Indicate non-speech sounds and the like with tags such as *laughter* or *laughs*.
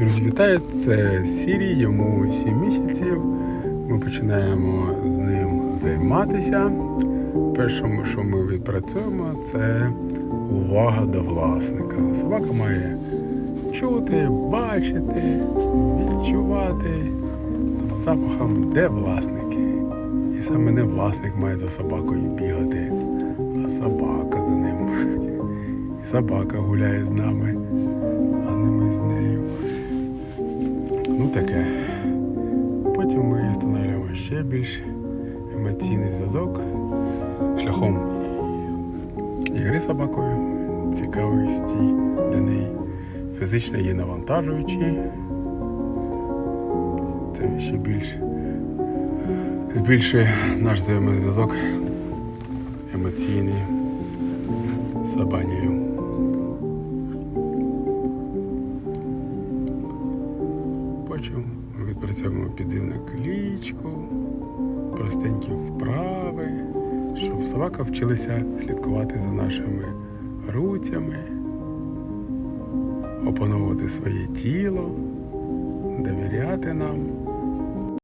Друзі, вітаю! Це Сірі, йому 7 місяців. Ми починаємо з ним займатися. Першому, що ми відпрацюємо, це увага до власника. Собака має чути, бачити, відчувати запахом, де власник. І саме не власник має за собакою бігати, а собака за ним. *laughs* І собака гуляє з нами, а не ми з нею. Таке. Потім ми встановлюємо ще більш емоційний зв'язок шляхом ігри собакою, цікавості для неї, фізично її навантажуючи. Це ще більш збільшує наш взаємозв'язок емоційний з собанію. Ми відпрацьовуємо підземну клічку, простенькі вправи, щоб собака вчилася слідкувати за нашими руцями, опановувати своє тіло, довіряти нам.